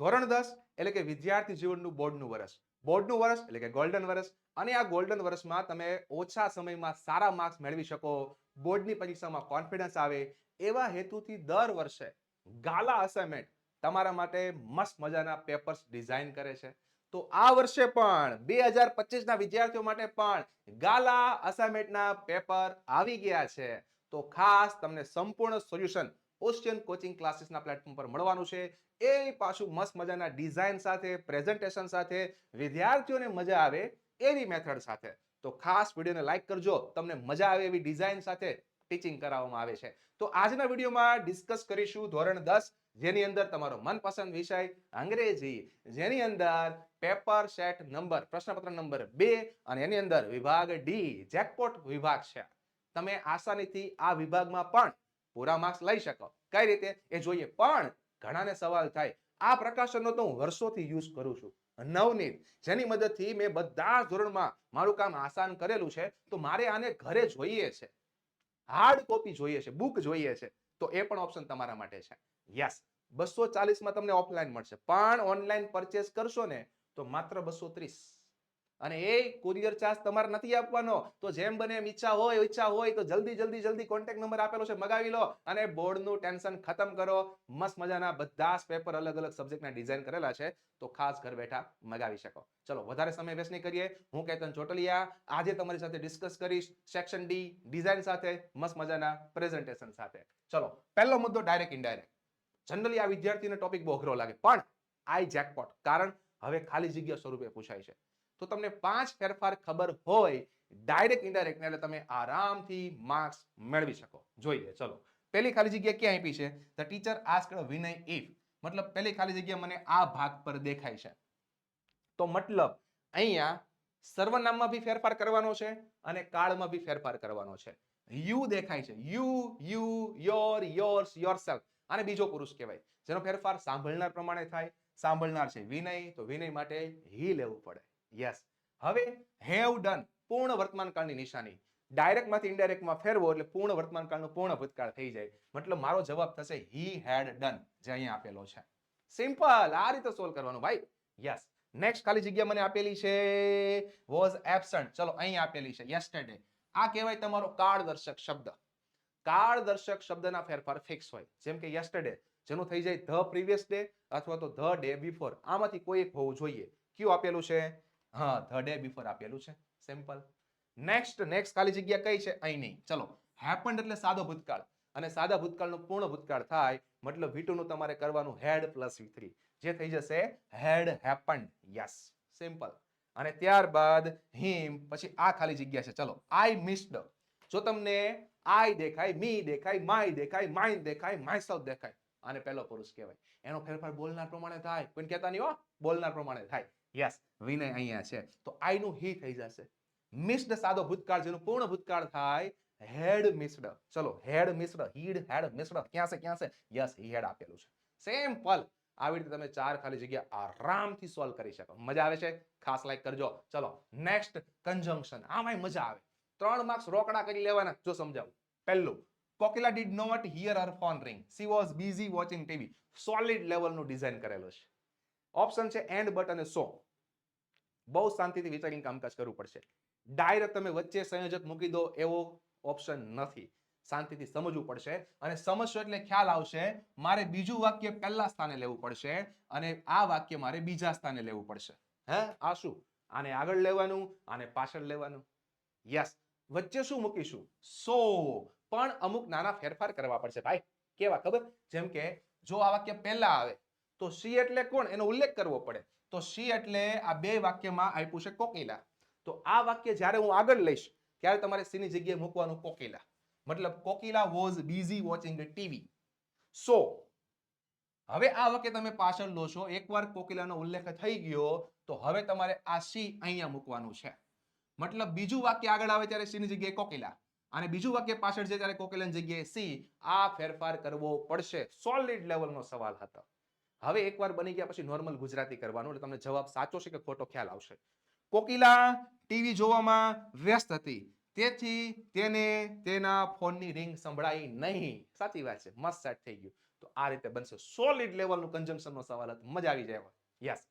ધોરણ દસ એટલે કે વિદ્યાર્થી જીવનનું બોર્ડનું વર્ષ બોર્ડનું વર્ષ એટલે કે ગોલ્ડન વર્ષ અને આ ગોલ્ડન વર્ષમાં તમે ઓછા સમયમાં સારા માર્ક્સ મેળવી શકો. બોર્ડની પરીક્ષામાં કોન્ફિડન્સ આવે. એવા હેતુથી દર વર્ષે ગાલા અસાઇનમેન્ટ તમારા માટે મસ્ત મજાના પેપર્સ ડિઝાઇન કરે છે. તો આ વર્ષે પણ, બે હજાર પચીસના વિદ્યાર્થીઓ માટે પણ ગાલા અસાઇનમેન્ટના પેપર આવી ગયા છે. તો ખાસ તમને સંપૂર્ણ સોલ્યુશન ઓશિયન કોચિંગ ક્લાસીસના પ્લેટફોર્મ પર મળવાનું છે. એ પાછું મસ્ત મજાના ડિઝાઇન સાથે પ્રેઝન્ટેશન સાથે, વિદ્યાર્થીઓને મજા આવે એવી મેથડ સાથે. તો ખાસ વિડીયોને લાઇક કરજો. તમને મજા આવે એવી ડિઝાઇન સાથે ટીચિંગ કરાવવામાં આવે છે. તો આજના વિડીયોમાં ડિસ્કસ કરીશું ધોરણ દસ, જેની અંદર તમારો મનપસંદ વિષય અંગ્રેજી, જેની અંદર પેપર સેટ નંબર પ્રશ્નપત્ર નંબર બે અને એની અંદર વિભાગ ડી જેકપોટ વિભાગ છે. તમે આસાનીથી આ વિભાગમાં પણ પૂરા માર્ક્સ લઈ શકો. કઈ રીતે? એ જોઈએ. પણ ઘણાને સવાલ થાય. આ પ્રકાશનનો તો હું વર્ષોથી યુઝ કરું છું. નવનીત જેની મદદથી મેં બધા ધોરણમાં મારું કામ આસાન કરેલું છે, તો મારે આને ઘરે જોઈએ છે. હાર્ડ કોપી જોઈએ છે. બુક જોઈએ છે. તો એ પણ ઓપ્શન તમારા માટે છે. યસ બસો ચાલીસમાં તમને ઓફલાઈન મળશે. પણ ઓનલાઈન પરચેસ કરશો ને, તો માત્ર બસો ત્રીસ. અને એ કુરિયર ચાર્જ તમારે નથી આપવાનો. તો જેમ બને એમ ઈચ્છા હોય ઈચ્છા હોય તો જલ્દી જલ્દી જલ્દી કોન્ટેક્ટ નંબર આપેલો છે, મગાવી લો અને બોર્ડનું ટેન્શન ખતમ કરો. મસ્ત મજાના બધા જ પેપર અલગ અલગ સબ્જેક્ટના ડિઝાઇન કરેલા છે. તો ખાસ ઘર બેઠા મગાવી શકો. ચલો, વધારે સમય વેસ્ટ નહીં કરીએ. હું કેતન ચોટલિયા આજે તમારી સાથે ડિસ્કસ કરીશ સેક્શન ડી ડિઝાઇન સાથે, મસ્ત મજાના પ્રેઝન્ટેશન સાથે. ચલો, પહેલો મુદ્દો ડાયરેક્ટ ઇનડાયરેક્ટ જનરલી આ વિદ્યાર્થીને ટોપિક બહુ અઘરો લાગે, પણ આઈ જેકપોટ કારણ હવે ખાલી જગ્યા સ્વરૂપે પૂછાય છે. તો તમને પાંચ ફેરફાર ખબર હોય ડાયરેક્ટ ઇન્ડાયરેક્ટ એટલે તમે આરામથી માર્ક્સ મેળવી શકો. જોઈએ ચલો. પહેલી ખાલી જગ્યા ક્યાં આપી છે? The teacher ask Vinay if મતલબ પહેલી ખાલી જગ્યા મને આ ભાગ પર દેખાય છે. તો મતલબ અહીંયા સર્વનામમાં બી ફેરફાર કરવાનો છે અને કાળમાં બી ફેરફાર કરવાનો છે. યુ દેખાય છે. You you, your, yours, yourself. આને બીજો પુરુષ કહેવાય. જેનો ફેરફાર સાંભળનાર પ્રમાણે થાય, સાંભળનાર છે વિનય, તો વિનય માટે હી લેવું પડે. યસ હવે હેવ ડન. પૂર્ણ વર્તમાનકાળની નિશાની. ડાયરેક્ટમાંથી ઇનડાયરેક્ટમાં ફેરવો એટલે પૂર્ણ વર્તમાનકાળનું પૂર્ણ ભૂતકાળ થઈ જાય. મતલબ મારો જવાબ થશે હી હેડ ડન જે અહીંયા આપેલો છે. સિમ્પલ આ રીતે સોલ્વ કરવાનું, ભાઈ. યસ નેક્સ્ટ ખાલી જગ્યા મને આપેલી છે. વોઝ એબસન્ટ ચલો અહીં આપેલી છે. યસ્ટરડે આ કહેવાય તમારો કાળદર્શક શબ્દ. કાળદર્શક શબ્દના ફેરફાર ફિક્સ હોય. જેમ કે યસ્ટરડે જેનું થઈ જાય ધ પ્રીવિયસ ડે અથવા તો ધ ડે બિફોર આમાંથી કોઈ એક હોવું જોઈએ. કયું આપેલું છે? હા ધ ડે બિફોર આપેલું છે. સિમ્પલ નેક્સ્ટ નેક્સ્ટ ખાલી જગ્યા કઈ છે? અહીં નહીં. ચલો હેપન્ડ એટલે સાદો ભૂતકાળ. અને સાદા ભૂતકાળનો પૂર્ણ ભૂતકાળ થાય, મતલબ V2 નું તમારે કરવાનું હેડ પ્લસ વી થ્રી જે થઈ જશે હેડ હેપન્ડ યસ સિમ્પલ અને ત્યારબાદ હિમ પછી આ ખાલી જગ્યા છે. ચલો આઈ મિસ્ડ જો તમને આઈ દેખાય મી દેખાય માય દેખાય માઇન દેખાય માયસેલ્ફ દેખાય. આને પહેલો પુરુષ કહેવાય. એનો ફેરફાર બોલનાર પ્રમાણે થાય. કોઈ કહેતા નહીં હો? બોલનાર પ્રમાણે થાય. યસ વિનય અહીંયા છે. તો આઈ નું હી થઈ જશે. મિસ્ડ સાદો ભૂતકાળ, જેનું પૂર્ણ ભૂતકાળ થાય, હેડ મિસ્ડ ચલો, હેડ મિસ્ડ હીડ હેડ મિસ્ડ ક્યાં છે ક્યાં છે? યસ હી હેડ આપેલું છે. સિમ્પલ આવી રીતે તમે ચાર ખાલી જગ્યા આરામથી સોલ્વ કરી શકો. મજા આવે છે? ખાસ લાઈક કરજો. ચલો નેક્સ્ટ કન્જંક્શન આમાંય મજા આવે. ત્રણ માર્ક્સ રોકડા કરી લેવાના. જો સમજાવું. પહેલું Kokila did not hear her phone ring she was busy watching TV solid લેવલનું design કરેલું છે. ઓપ્શન છે એન્ડ બટ અને સો. બહુ શાંતિથી વિચારીને કામકાજ કરવું પડશે. ડાયરેક્ટ તમે વચ્ચે સંયોજક મૂકી દો એવો ઓપ્શન નથી. શાંતિથી સમજવું પડશે અને સમજશો એટલે ખ્યાલ આવશે, મારે બીજું વાક્ય પહેલા સ્થાને લેવું પડશે અને આ વાક્ય મારે બીજા સ્થાને લેવું પડશે. હે? આ શું? આને આગળ લેવાનું, આને પાછળ લેવાનું? યસ વચ્ચે શું મૂકીશું? સો પણ અમુક નાના ફેરફાર કરવા પડશે ભાઈ. કેવા? ખબર? જેમ કે, જો આ વાક્ય પહેલા આવે, તો સી એટલે કોણ? એનો ઉલ્લેખ કરવો પડે. તો સી એટલે આ બે વાક્યમાં આપ્યું છે કોકિલા. તો આ વાક્ય જ્યારે હું આગળ લઈશ, ત્યારે તમારે સી ની જગ્યાએ મૂકવાનું કોકિલા. મતલબ Kokila was busy watching TV so હવે આ વાક્ય તમે પાછળ લો છો એકવાર કોકિલાનો ઉલ્લેખ થઈ ગયો, તો હવે તમારે આ સી અહીંયા મૂકવાનું છે. મતલબ બીજું વાક્ય આગળ આવે ત્યારે સી ની જગ્યાએ કોકિલા. અને બીજું વાક્ય પાછળ છે ત્યારે કોકિલાની જગ્યાએ સી આ ફેરફાર કરવો પડશે. સોલિડ લેવલનો સવાલ હતો. હવે એકવાર બની ગયા પછી નોર્મલ ગુજરાતી કરવાનું એટલે તમને જવાબ સાચો છે કે ખોટો ખ્યાલ આવશે. કોકિલા ટીવી જોવામાં વ્યસ્ત હતી. તેથી તેને તેના ફોનની રિંગ સંભળાઈ નહીં. સાચી વાત છે. મસ્ત સેટ થઈ ગયું. તો આ રીતે બનશે. સોલિડ લેવલનું કન્ઝમ્પશનનો સવાલ હતો. મજા આવી જાય yes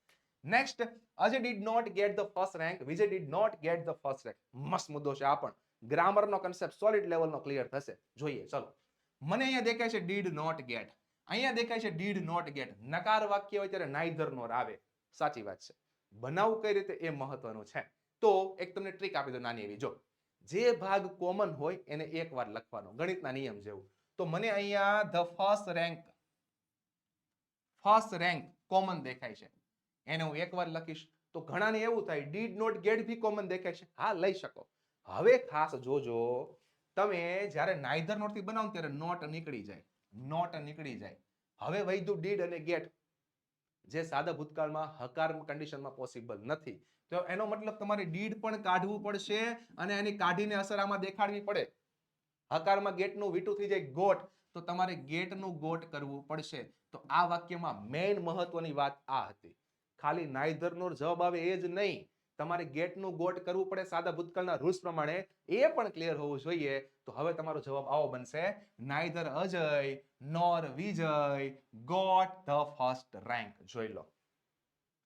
next Ajay did not get the first rank Vijay did not get the first rank મસ્ત મુદ્દો છે આ પણ. ગ્રામરનો કન્સેપ્ટ સોલિડ લેવલનો ક્લિયર થશે. જોઈએ, ચલો. મને અહીંયા દેખાય છે ડીડ નોટ ગેટ અહીંયા દેખાય છે ડીડ નોટ ગેટ નકાર વાક્ય હોય ત્યારે નાઈધર નોર આવે. સાચી વાત છે. બનાવવું કઈ રીતે? એ મહત્વનું છે. તો એક તમને ટ્રીક આપી દો નાની એવી. જો, જે ભાગ કોમન હોય એને એકવાર લખવાનો. ગણિતના નિયમ જેવું. તો મને અહીંયા the first rank first rank common દેખાય છે. એને હું એકવાર લખીશ. તો ઘણાને એવું થાય did not get B common દેખાય છે. હા, લઈ શકો. હવે ખાસ જોજો. તમે જ્યારે નાઈધર નોટથી બનાવો ત્યારે નોટ નીકળી જાય. નોટ નીકળી જાય. હવે વૈધું ડીડ અને ગેટ જે સાદા ભૂતકાળમાં હકાર કન્ડિશનમાં પોસિબલ નથી. તો એનો મતલબ તમારે ડીડ પણ કાઢવું પડશે અને એની કાઢીને અસર આમાં દેખાડવી પડે. હકારમાં ગેટનું વીટું થઈ જાય ગોટ, તો તમારે ગેટનું ગોટ કરવું પડશે. તો આ વાક્યમાં મેઇન મહત્વની વાત આ હતી. ખાલી નાઇધરનો જવાબ આવે એ જ નહીં. તમારે ગેટનું ગોટ કરવું પડે સાદા ભૂતકાળના રૂલ્સ પ્રમાણે, એ પણ ક્લિયર હોવું જોઈએ. તો હવે તમારો જવાબ આવો બનશે, neither Ajay, nor Vijay, got the first rank. જોઈ લો.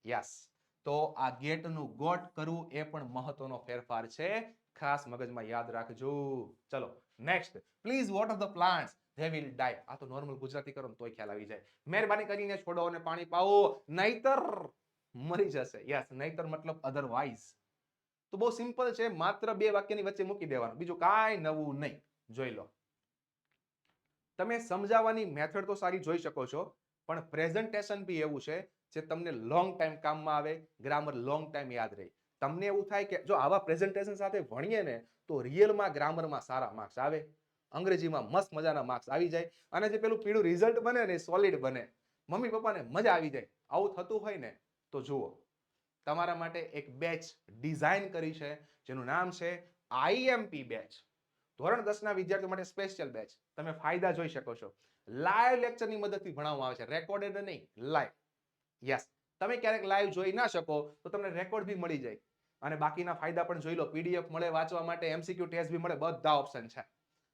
યસ. તો આ ગેટનું ગોટ કરવું એ પણ મહત્વનો ફેરફાર છે. ખાસ મગજમાં યાદ રાખજો. ચલો, next. Please what of the plants they will die આ તો નોર્મલ ગુજરાતી કરો તોય ખ્યાલ આવી જાય. મહેરબાની કરીને છોડોને પાણી પાવો. નહીતર મરી જશે. યસ નહીતર મતલબ અધરવાઇઝ તો બહુ સિમ્પલ છે, માત્ર બે વાક્યની વચ્ચે મૂકી દેવાનું. બીજું કાંઈ નવું નહીં. જોઈ લો. તમે સમજાવવાની મેથડ તો સારી જોઈ શકો છો, પણ પ્રેઝન્ટેશન બી એવું છે જે તમને લોંગ ટાઈમ કામમાં આવે ગ્રામર લોંગ ટાઈમ યાદ રહે. તમને એવું થાય કે જો આવા પ્રેઝન્ટેશન સાથે ભણીએ ને, તો રિયલમાં ગ્રામરમાં સારા માર્ક્સ આવે. અંગ્રેજીમાં મસ્ત મજાના માર્ક્સ આવી જાય. અને જે પેલું પીળું રિઝલ્ટ બને ને સોલિડ બને. મમ્મી પપ્પાને મજા આવી જાય. આવું થતું હોય ને તો જુઓ, તમારા માટે એક બેચ ડિઝાઇન કરી છે, જેનું નામ છે આઈએમપી બેચ. ધોરણ દસના વિદ્યાર્થીઓ માટે સ્પેશિયલ બેચ. તમે ફાયદા જોઈ શકો છો. લાઈવ લેક્ચરની મદદથી ભણાવવામાં આવે છે. રેકોર્ડેડ નહીં લાઈવ યસ તમે ક્યારેક લાઈવ જોઈ ના શકો, તો તમને રેકોર્ડ બી મળી જાય. અને બાકીના ફાયદા પણ જોઈ લો. પીડીએફ મળે વાંચવા માટે એમસીક્યુ ટેસ્ટ બી મળે, બધા ઓપ્શન છે.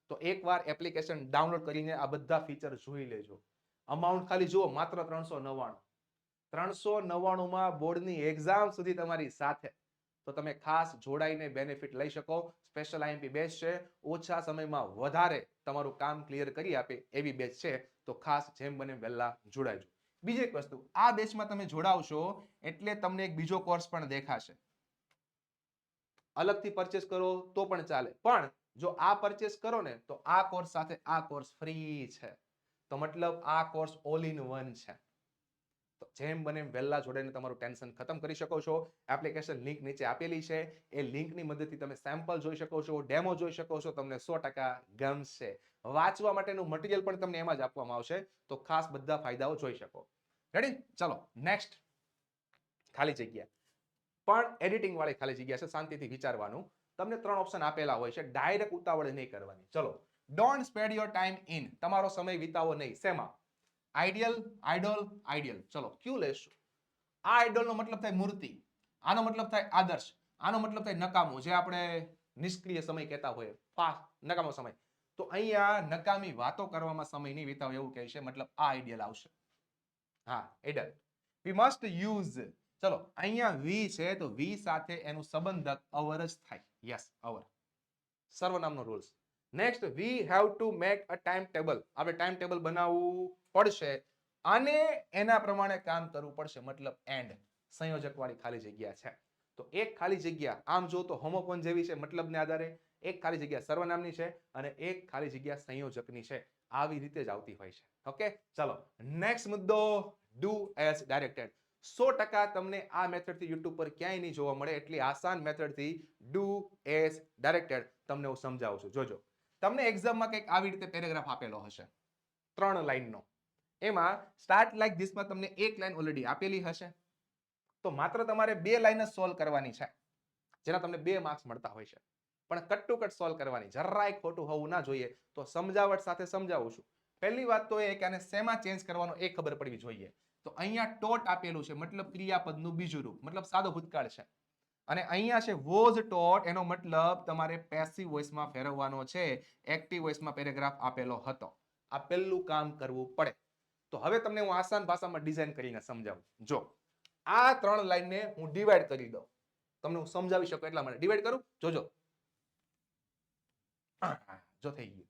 તો એકવાર એપ્લિકેશન ડાઉનલોડ કરીને આ બધા ફીચર જોઈ લેજો. અમાઉન્ટ ખાલી જુઓ, માત્ર ત્રણસો નવ્વાણું. ત્રણસો નવ્વાણુંમાં બોર્ડની એક્ઝામ સુધી તમારી સાથે. તો તમે ખાસ જોડાઈને બેનિફિટ લઈ શકો. સ્પેશિયલ આઈએમપી બેચ છે. ઓછા સમયમાં વધારે તમારું કામ ક્લિયર કરી આપે એવી બેચ છે. તો ખાસ જેમ બને વહેલા જોડાજો બીજી એક વસ્તુ. આ બેચમાં તમે જોડાવશો એટલે તમને એક બીજો કોર્સ પણ દેખાશે. અલગથી પરચેસ કરો તો પણ ચાલે. પણ જો આ પરચેસ કરો ને, તો આ કોર્સ સાથે આ કોર્સ ફ્રી છે. તો મતલબ આ કોર્સ ઓલ ઇન વન છે. જેમ બને એમ વહેલા જોડાઈને તમારું ટેન્શન ખતમ કરી શકો છો. એપ્લિકેશન લિંક નીચે આપેલી છે. એ લિંકની મદદથી તમે સેમ્પલ જોઈ શકો છો ડેમો જોઈ શકો છો, તમને સો ટકા ગમશે. વાંચવા માટેનું મટીરિયલ પણ તમને એમાં જ આપવામાં આવશે. તો ખાસ બધા ફાયદાઓ જોઈ શકો. રેડી ચલો નેક્સ્ટ ખાલી જગ્યા. પણ એડિટિંગ વાળી ખાલી જગ્યા છે, શાંતિથી વિચારવાનું. તમને ત્રણ ઓપ્શન આપેલા હોય છે ડાયરેક્ટ ઉતાવળ નહીં કરવાની. ચલો don't spend your time in તમારો સમય વિતાવો નહીં. શેમાં? Ideal, idol, ideal. ચલો, ક્યુ લેશું આ આઈડોલનો મતલબ થાય મૂર્તિ. આનો મતલબ થાય આદર્શ. આનો મતલબ થાય નકામું. જે આપણે નિષ્ક્રિય સમય કહેતા હોઈએ. પાસ નકામો સમય. તો અહીંયા નકામી વાતો કરવામાં સમય નહીં વિતાવ એવું કહે છે. મતલબ આ આઈડિયલ આવશે. હા એડલ વી મસ્ટ યુઝ ચલો, અહીંયા વી છે તો વી સાથે એનું સંબંધક અવર જ થાય. Yes our. સર્વનામનો rules next we have to make a time table આપણે ટાઈમ ટેબલ બનાવવું પડશે. અને એના પ્રમાણે કામ કરવું પડશે. મતલબ એન્ડ સંયોજક વાળી ખાલી જગ્યા છે. તો એક ખાલી જગ્યા, આમ જો તો હોમોકોન જેવી છે મતલબને આધારે. એક ખાલી જગ્યા સર્વનામની છે અને એક ખાલી જગ્યા સંયોજકની છે. આવી રીતે જ આવતી હોય છે. ઓકે ચલો. નેક્સ્ટ મુદ્દો ડુ એઝ ડાયરેક્ટેડ સો ટકા તમને આ મેથડથી યુટ્યુબ પર ક્યાંય નહીં જોવા મળે એટલી આસાન મેથડથી ડુ એઝ ડાયરેક્ટેડ તમને હું સમજાવું છું. જોજો. તમને એક્ઝામમાં કંઈક આવી રીતે પેરેગ્રાફ આપેલો હશે. ત્રણ લાઇનનો એમાં સ્ટાર્ટ લાઇક ધીસમાં તમને એક લાઇન ઓલરેડી આપેલી હશે. તો માત્ર તમારે બે લાઇન જ સોલ્વ કરવાની છે. જેના તમને બે માર્ક્સ મળતા હોય છે. પણ કટ ટુ કટ સોલ્વ કરવાની, જરાય ખોટું હોવું ના જોઈએ. તો સમજાવટ સાથે સમજાવું છું. પહેલી વાત તો એ કે આને શેમાં ચેન્જ કરવાનો એ ખબર પડવી જોઈએ. તો અહીંયા ટોટ આપેલું છે, મતલબ ક્રિયાપદનું બીજું રૂપ. મતલબ સાદો ભૂતકાળ છે. અને અહીંયા છે વોઝ ટોટ એનો મતલબ તમારે પેસિવ વોઇસમાં ફેરવવાનો છે એક્ટિવ વોઇસમાં પેરેગ્રાફ આપેલો હતો. આ પહેલું કામ કરવું પડે. તો હવે તમને હું આસાન ભાષામાં ડિઝાઇન કરીને સમજાવું. જો, આ ત્રણ લાઈનને હું ડિવાઈડ કરી દઉં. તમને હું સમજાવી શકું એટલા માટે. ડિવાઈડ કરું? જોજો. જો થઈ ગયું.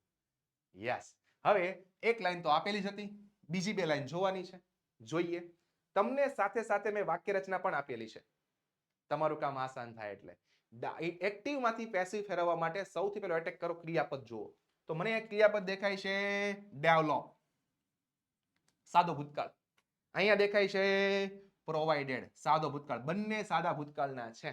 યસ હવે એક લાઈન તો આપેલી જ હતી. બીજી બે લાઈન જોવાની છે. જોઈએ. તમને સાથે સાથે મેં વાક્ય રચના પણ આપેલી છે. તમારું કામ આસાન થાય એટલે. એક્ટિવમાંથી પેસિવ ફેરવવા માટે સૌથી પહેલો એટેક કરો ક્રિયાપદ, જુઓ. તો મને એક ક્રિયાપદ દેખાય છે ડેવલોપ સાદો ભૂતકાળ. અહીંયા દેખાય છે પ્રોવાઇડેડ સાદો ભૂતકાળ. બંને સાદા ભૂતકાળના છે.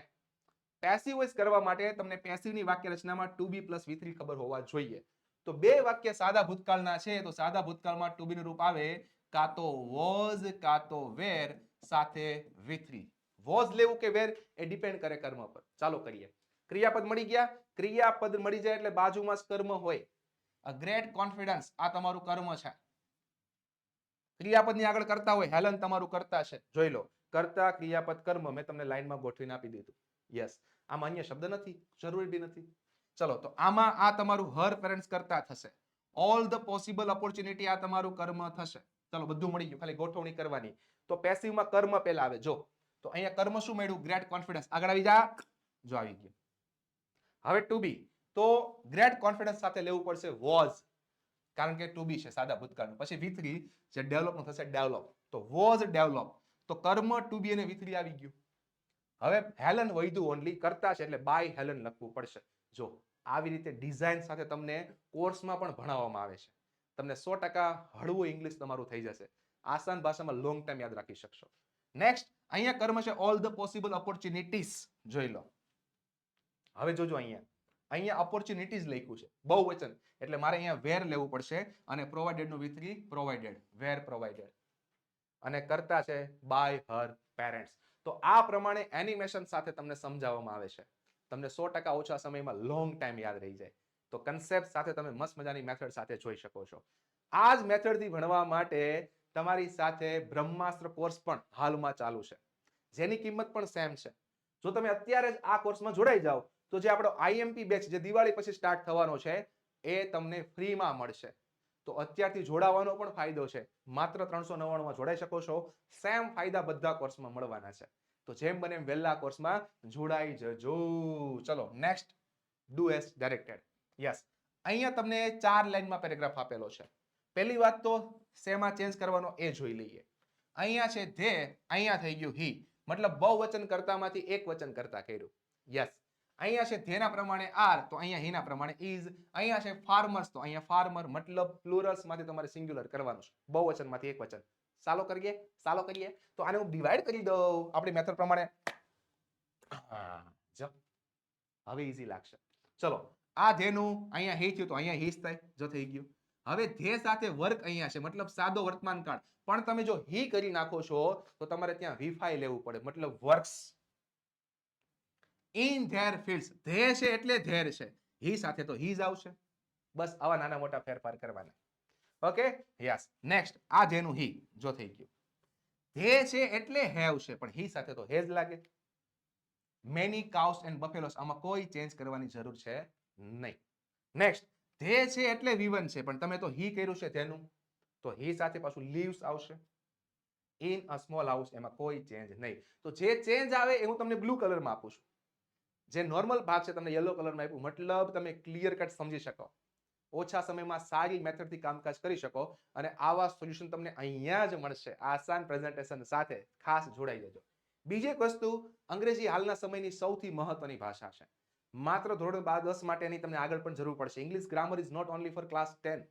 પેસિવ કરવા માટે તમને પેસિવની વાક્ય રચનામાં to be plus V three ખબર હોવા જોઈએ. તો બે વાક્ય સાદા ભૂતકાળના છે, તો સાદા ભૂતકાળમાં ટુ બી નું રૂપ આવે, કાં તો વોઝ કાં તો વેર સાથે વી થ્રી વોઝ લેવું કે વેર એ ડિપેન્ડ કરે કર્મ પર. ચાલો કરીએ. ક્રિયાપદ મળી ગયા. ક્રિયાપદ મળી જાય એટલે બાજુમાં કર્મ હોય. અ ગ્રેટ કોન્ફિડન્સ આ તમારું કર્મ છે. ક્રિયાપદની આગળ કરતા હોય, હેલન તમારું કરતા છે. જોઈ લો. કરતા, ક્રિયાપદ, કર્મ મેં તમને લાઈનમાં ગોઠવીને આપી દીધું. યસ આમાં અન્ય શબ્દ નથી. જરૂરી બી નથી. ચલો, તો આમાં આ તમારું હર પેરેન્ટ્સ કરતા થશે. ઓલ ધ પોસિબલ ઓપોર્ચ્યુનિટી આ તમારું કર્મ થશે. ચલો, બધું મળી ગયું. ખાલી ગોઠવણી કરવાની. તો પેસિવમાં કર્મ પહેલા આવે. જો તો અહીંયા કર્મ શું મળ્યું? ગ્રેટ કોન્ફિડન્સ આગળ આવી જા. જો આવી ગયું. હવે ટુ બી તો ગ્રેટ કોન્ફિડન્સ સાથે લેવું પડશે વોઝ કારણ કે ટુ બી છે સાદા ભૂતકાળનું. પછી વી થ્રી જે ડેવલપ થશે ડેવલપ તો વોઝ ડેવલપ તો કર્મ ટુ બી અને વી થ્રી આવી ગયું. હવે હેલન વૈધું ઓનલી કરતા છે એટલે બાય હેલન લખવું પડશે. જો આવી રીતે ડિઝાઇન સાથે તમને કોર્સમાં પણ ભણાવવામાં આવે છે. તમને સો ટકા હળવું ઇંગ્લિશ તમારું થઈ જશે. આસાન ભાષામાં લોંગ ટાઈમ યાદ રાખી શકશો. નેક્સ્ટ અહીંયા કર્મ છે ઓલ ધ પોસિબલ ઓપોર્ચ્યુનિટીઝ જોઈ લો. હવે જોજો અહીંયા. અહીંયા ઓપોર્ચ્યુનિટીઝ લખ્યું છે. બહુ વચન એટલે મારે અહીંયા વેર લેવું પડશે અને પ્રોવાઇડેડનું વિથરી પ્રોવાઇડેડ વેર પ્રોવાઇડેડ અને કરતા છે બાય હર પેરેન્ટ્સ તો આ પ્રમાણે એનિમેશન સાથે તમને સમજાવવામાં આવે છે. તમને સો ટકા ઓછા સમયમાં લોંગ ટાઈમ યાદ રહી જાય. તો કન્સેપ્ટ સાથે તમે મસ્ત મજાની મેથડ સાથે જોઈ શકો છો. આ જ મેથડથી ભણવા માટે તમારી સાથે બ્રહ્માસ્ત્ર કોર્સ પણ હાલમાં ચાલુ છે. જેની કિંમત પણ સેમ છે. જો તમે અત્યારે જ આ કોર્સમાં જોડાઈ જાઓ, તો જે આપણો આઈએમપી બેચ જે દિવાળી પછી સ્ટાર્ટ થવાનો છે, એ તમને ફ્રીમાં મળશે. તો અત્યારથી જોડાવાનો પણ ફાયદો છે. માત્ર ત્રણસો નવ્વાણુંમાં જોડાઈ શકો છો. સેમ ફાયદા બધા કોર્સમાં મળવાના છે. તો જેમ બને એમ વહેલા કોર્સમાં જોડાઈ જજો. ચલો next do as directed yes અહીંયા તમને ચાર લાઈનમાં પેરેગ્રાફ આપેલો છે. પહેલી વાત તો શેમાં ચેન્જ કરવાનો એ જોઈ લઈએ. અહીંયા છે ધે, અહીંયા થઈ ગયું હી. મતલબ બહુવચન કર્તામાંથી એક વચન કરતા કર્યું. યસ અહીંયા છે ધેના પ્રમાણે આર, તો અહીંયા હીના પ્રમાણે ઇઝ અહીંયા છે ફાર્મર્સ, તો અહીંયા ફાર્મર મતલબ પ્લુરલ્સમાંથી તમારે સિંગ્યુલર કરવાનું છે. બહુ વચનમાંથી એક વચન. સાલો કરીએ સાલો કરીએ. તો આને હું ડિવાઈડ કરી દઉં આપણી મેથડ પ્રમાણે. જો. હવે ઈઝી લાગશે. ચલો, આ ધેનું અહીંયા હી થયું, તો અહીંયા હીસ થાય, જો થઈ ગયું. હવે ધે સાથે વર્ક અહીંયા છે, મતલબ સાદો વર્તમાન કાળ. પણ તમે જો હી કરી નાખો છો, તો તમારે ત્યાં વીફાઈ લેવું પડે, મતલબ works in their fields they છે એટલે ધેર છે. હી સાથે તો હી જ આવશે. બસ આવા નાના મોટા ફેરફાર કરવાના. ઓકે યસ નેક્સ્ટ આ જેનું હી, જો થઈ ગયું. ધે છે એટલે હેવ છે, પણ હી સાથે તો હેજ લાગે. મેની કાઉસ એન્ડ બફેલોસ આમાં કોઈ ચેન્જ કરવાની જરૂર છે નહીં. નેક્સ્ટ ધે છે એટલે વિવન છે, પણ તમે તો હી કર્યું છે તેનું. તો હી સાથે પાછું લીવ્સ આવશે. ઇન અ સ્મોલ હાઉસ એમાં કોઈ ચેન્જ નહીં. તો જે ચેન્જ આવે એ હું તમને બ્લુ કલરમાં આપું છું. જે નોર્મલ ભાગ છે તમને યલો કલરમાં આપ્યું, મતલબ તમે ક્લિયર કટ સમજી શકો. ઓછા સમયમાં સારી મેથડથી કામકાજ કરી શકો અને આવા સોલ્યુશન તમને અહીંયા જ મળશે. આસાન પ્રેઝન્ટેશન સાથે ખાસ જોડાઈ જજો. બીજી વસ્તુ અંગ્રેજી હાલના સમયની સૌથી મહત્વની ભાષા છે. માત્ર ધોરણ બાર, દસ માટેની તમને આગળ પણ જરૂર પડશે. English grammar is not only for class ten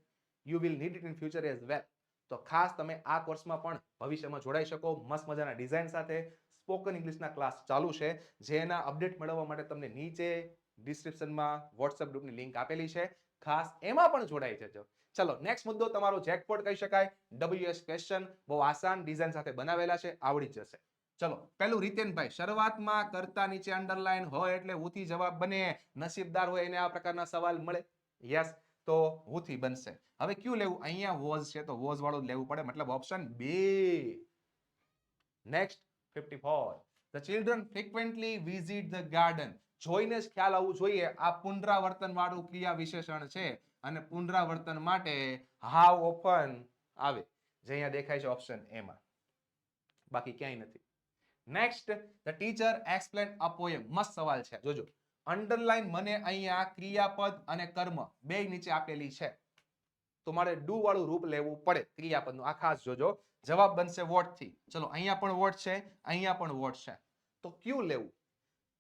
you will need it in future as well તો ખાસ તમે આ કોર્સમાં પણ ભવિષ્યમાં જોડાઈ શકો, મસ્ત મજાના ડિઝાઇન સાથે. સ્પોકન ઇંગ્લિશના ક્લાસ ચાલુ છે. જેના અપડેટ મેળવવા માટે તમને નીચે ડિસ્ક્રિપ્શનમાં વોટ્સએપ ગ્રુપની લિંક આપેલી છે. ખાસ એમાં પણ જોડાઈ જજો. ચલો નેક્સ્ટ મુદ્દો તમારો જેકપોટ કહી શકાય. ડબલ્યુએસ ક્વેશ્ચન બહુ આસાન ડિઝાઇન સાથે બનાવેલા છે. આવડી જશે. ચલો પેલું રીતેનભાઈ, શરૂઆતમાં કરતા નીચે અંડરલાઈન હોય એટલે હુથી જવાબ બને, નસીબદાર હોય એને આ પ્રકારના સવાલ મળે. યસ તો હુથી બનશે. હવે ક્યુ લેવું? અહીંયા વોઝ છે, તો વોઝ વાળું લેવું પડે. મતલબ ઓપ્શન બે next fifty four the children frequently visit the garden જોઈને જ ખ્યાલ આવવું જોઈએ, આ પુનરાવર્તન વાળું ક્રિયા વિશેષણ છે અને પુનરાવર્તન માટે હાવ ઓપન આવે. જે અહીંયા દેખાય છે ઓપ્શન એમાં બાકી ક્યાંય નથી. Next the teacher explain a poem મસ્ત સવાલ છે. જોજો. અંડરલાઈન મને અહીંયા ક્રિયાપદ અને કર્મ બે નીચે આપેલી છે. તો મારે ડુ વાળું રૂપ લેવું પડે ક્રિયાપદનું. આ ખાસ જોજો. જવાબ બનશે વોટથી. ચલો, અહીંયા પણ વોટ છે, અહીંયા પણ વોટ છે. તો ક્યુ લેવું.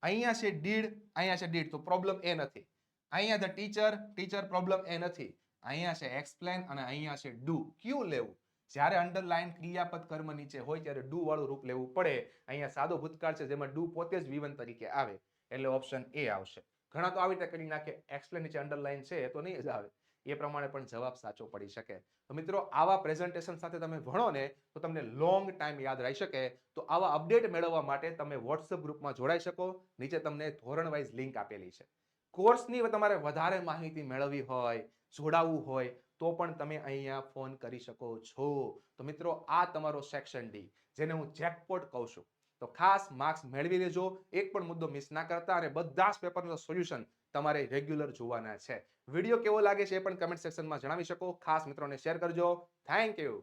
અહીંયા છે ડીડ અહીંયા છે ડીડ તો પ્રોબ્લેમ એ નથી. અહીંયા ધ ટીચર ટીચર પ્રોબ્લેમ એ નથી. અહીંયા છે એક્સપ્લેન અને અહીંયા છે ડુ ક્યુ લેવું. જ્યારે અંડરલાઈન ક્રિયાપદ કર્મ નીચે હોય ત્યારે ડુ વાળું રૂપ લેવું પડે. અહીંયા સાદો ભૂતકાળ છે જેમાં ડુ પોતે જ વિવન તરીકે આવે. એટલે ઓપ્શન એ આવશે. ઘણા તો આવી રીતે કરી નાખે. એક્સપ્લેન નીચે અંડરલાઈન છે એ તો નહીં જ આવે. એ પ્રમાણે પણ જવાબ સાચો પડી શકે. તો મિત્રો, આવા પ્રેઝન્ટેશન સાથે તમે ભણો ને, તો તમને લોંગ ટાઈમ યાદ રહી શકે. તો આવા અપડેટ મેળવવા માટે તમે વોટ્સઅપ ગ્રુપમાં જોડાઈ શકો. નીચે તમને ધોરણ વાઇઝ લિંક આપેલી છે. કોર્સની તમારે વધારે માહિતી મેળવવી હોય જોડાવવું હોય તો પણ તમે અહીંયા ફોન કરી શકો છો. તો મિત્રો, આ તમારો સેક્શન ડી જેને હું જેકપોટ કહું છું. તો ખાસ માર્ક્સ મેળવી લેજો. એક પણ મુદ્દો મિસ ના કરતા અને બધા જ પેપરનો સોલ્યુશન તમારે રેગ્યુલર જોવાના છે. વીડિયો કેવો લાગે છે એ પણ કમેન્ટ સેક્શનમાં જણાવી શકો. ખાસ મિત્રોને શેર કરજો. Thank you